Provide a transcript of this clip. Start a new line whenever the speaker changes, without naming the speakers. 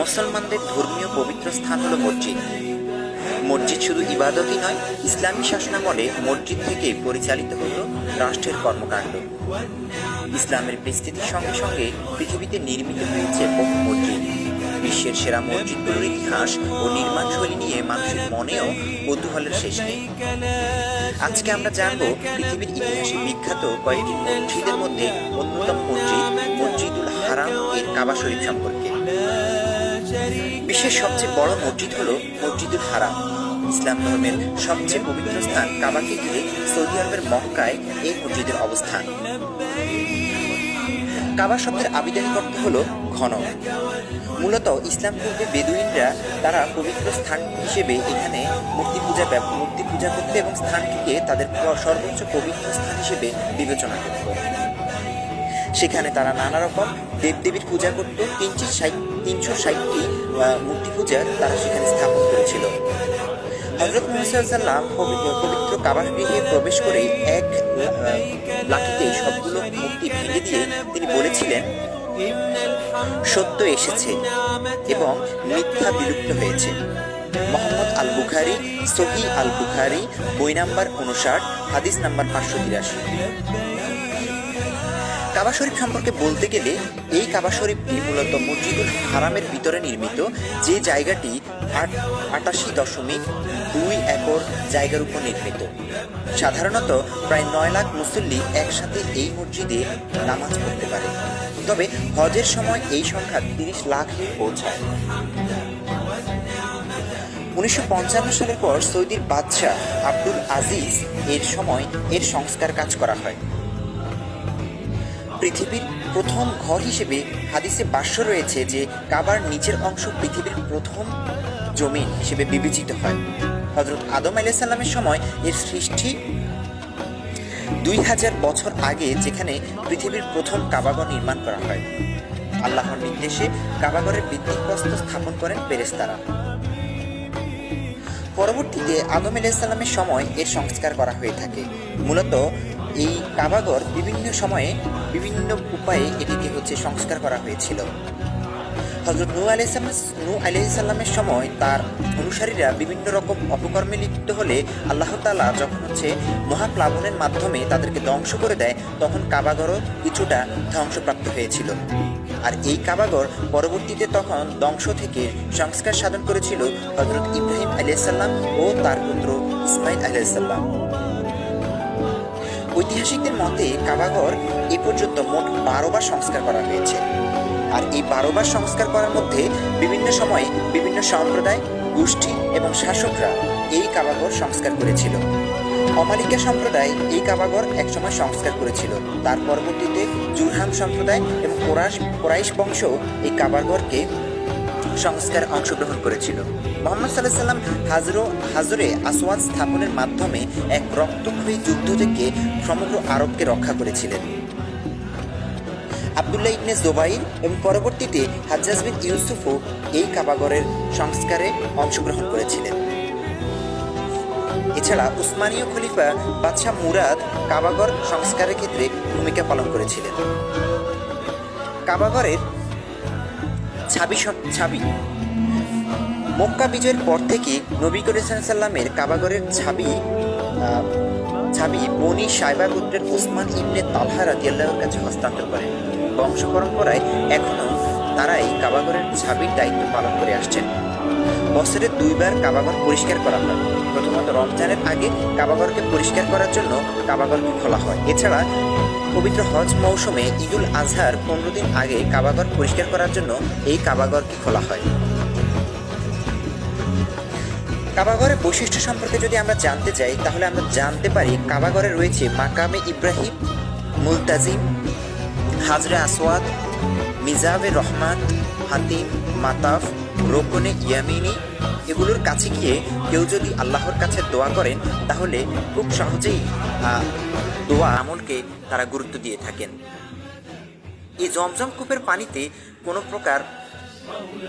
মুসলমানদের ধর্মীয় পবিত্র স্থান হলো মসজিদ। মসজিদ শুধু ইবাদতই নয়, ইসলামী শাসনামলে মসজিদ থেকে পরিচালিত হতো রাষ্ট্রের কর্মকাণ্ড। ইসলামের বিস্তৃতির সঙ্গে সঙ্গে পৃথিবীতে নির্মিত হয়েছে বহু মসজিদ। বিশ্বের সেরা মসজিদগুলোর ইতিহাস ও নির্মাণশৈলী নিয়ে মানুষের মনেও কৌতূহলের শেষ নেই। আজকে আমরা জানব, পৃথিবীর ইতিহাসে বিখ্যাত কয়েকটি মসজিদের মধ্যে অন্যতম মসজিদ মসজিদুল হারাম এর কাবা শরীফ সম্পর্কে। বিশ্বের সবচেয়ে বড় মসজিদ হলো মসজিদুল হারাম। ইসলাম ধর্মের সবচেয়ে পবিত্র স্থান কাবাকে ঘিরে সৌদি আরবের মক্কায় এই মসজিদের অবস্থান। কাবা শব্দের আবিধানিক অর্থ হলো ঘন। মূলত ইসলাম পূর্বে বেদুইনরা তারা পবিত্র স্থান হিসেবে এখানে মূর্তি পূজা মূর্তি পূজা করতে এবং স্থানটিকে তাদের সর্বোচ্চ পবিত্র স্থান হিসেবে বিবেচনা করত। সেখানে তারা নানা রকম দেবদেবীর পূজা করত তিনশো ষাট তিনশো ষাটটি মূর্তি পূজা তারা সেখানে স্থাপন করেছিল। হজরত মুসাল্লাম পবিত্র কাবার গৃহে প্রবেশ করে এক লাঠিতে সবগুলো মূর্তি ভেঙে দিয়ে তিনি বলেছিলেন, সত্য এসেছে এবং মিথ্যা বিলুপ্ত হয়েছে। মোহাম্মদ আল বুখারি সহি আল বুখারি বই নাম্বার উনষাট, হাদিস নাম্বার পাঁচশো তিরাশি। কাবা শরীফ সম্পর্কে বলতে গেলে, এই কাবা শরীফটি মূলত মসজিদুল হারামের ভিতরে নির্মিত, যে জায়গাটি আট, আটাশি দশমিক দুই একর জায়গার উপর নির্মিত। সাধারণত প্রায় নয় লাখ মুসল্লি একসাথে এই মসজিদে নামাজ পড়তে পারে। তবে হজের সময় এই সংখ্যা তিরিশ লাখে পৌঁছায়। উনিশশো পঞ্চান্ন সালের পর সৌদির বাদশাহ আব্দুল আজিজ এর সময় এর সংস্কার কাজ করা হয়। পৃথিবীর প্রথম ঘর হিসেবে হাদিসে বাস্য রয়েছে যে কাবার নিচের অংশ পৃথিবীর প্রথম জমিন হিসেবে বিবেচিত হয়। হজরত আদম আলাইসাল্লামের সময় এর সৃষ্টি দুই হাজার বছর আগে যেখানে পৃথিবীর প্রথম কাবাগর নির্মাণ করা হয়। আল্লাহর নির্দেশে কাবাগরের ভিত্তিপ্রস্তর স্থাপন করেন পেরেস্তারা পরবর্তীতে আদম আলাইসাল্লামের সময় এর সংস্কার করা হয়ে থাকে। মূলত এই কাবাগর বিভিন্ন সময়ে বিভিন্ন উপায়ে এটিকে হচ্ছে সংস্কার করা হয়েছিল। হজরত নূ আলাইসাল্লাম নূ আলাইসাল্লামের সময় তার অনুসারীরা বিভিন্ন রকম অপকর্মে লিপ্ত হলে আল্লাহ তাআলা যখন হচ্ছে মহাপ্লাবনের মাধ্যমে তাদেরকে ধ্বংস করে দেয়, তখন কাবাগরও কিছুটা ধ্বংসপ্রাপ্ত হয়েছিল। আর এই কাবাগর পরবর্তীতে তখন ধ্বংস থেকে সংস্কার সাধন করেছিল হজরত ইব্রাহিম আলাইসাল্লাম ও তার পুত্র ইসমাইল আলাইসাল্লাম ঐতিহাসিকদের মতে কাবাগর এ পর্যন্ত মোট বারো বার সংস্কার করা হয়েছে। আর এই বারো বার সংস্কার করার মধ্যে বিভিন্ন সময়ে বিভিন্ন সম্প্রদায়, গোষ্ঠী এবং শাসকরা এই কাবাগর সংস্কার করেছিল। অমালিকা সম্প্রদায় এই কাবাগর একসময় সংস্কার করেছিল। তার পরবর্তীতে জুরহাম সম্প্রদায় এবং কোরাইশ কোরাইশ বংশ এই কাবাগরকে সংস্কার অংশগ্রহণ করেছিল। মোহাম্মদ সাল্লাহ সাল্লাম হাজরো, হাজরে আসওয়াদ স্থাপনের মাধ্যমে এক রক্তক্ষয়ী যুদ্ধ থেকে সমগ্র আরবকে রক্ষা করেছিলেন। আবদুল্লাহ ইবনে জোবাইর এবং পরবর্তীতে হাজ্জাজ বিন ইউসুফও এই কাবাগরের সংস্কারে অংশগ্রহণ করেছিলেন। এছাড়া উসমানীয় খলিফা বাদশাহ মুরাদ কাবাগর সংস্কারের ক্ষেত্রে ভূমিকা পালন করেছিলেন। কাবাগরের ছাবি ছাবি। মক্কা বিজয়ের পর থেকে নবী করিম সাল্লামের কাবাগরের ছাবি ছাবি বনি সাইবা গোত্রের ওসমান ইবনে তালহা রাদিয়াল্লাহর কাছে হস্তান্তর করেন বংশ পরম্পরায় এখনও তারা এই কাবাগরের ছাবির দায়িত্ব পালন করে আসছেন। বছরে দুইবার কাবাগর পরিষ্কার করা হয়। প্রথমত রমজানের আগে কাবাগরকে পরিষ্কার করার জন্য কাবাগরকে খোলা হয়। এছাড়া পবিত্র হজ মৌসুমে ঈদুল আজহার পনেরো দিন আগে কাবাগর পরিষ্কার করার জন্য এই কাবাগরকে খোলা হয়। কাবাগরের বৈশিষ্ট্য সম্পর্কে যদি আমরা জানতে চাই তাহলে আমরা জানতে পারি কাবাগরে রয়েছে মাকামে ইব্রাহিম, মুলতাজিম, হাজরে আসওয়াদ, মিজাবে রহমান, হাতিম, মাতাফ রোকনে ইয়ামিনী এগুলোর কাছে গিয়ে কেউ যদি আল্লাহর কাছে দোয়া করেন, তাহলে খুব সহজেই দোয়া আমলকে তারা গুরুত্ব দিয়ে থাকেন। এই জমজম কূপের পানিতে কোনো প্রকার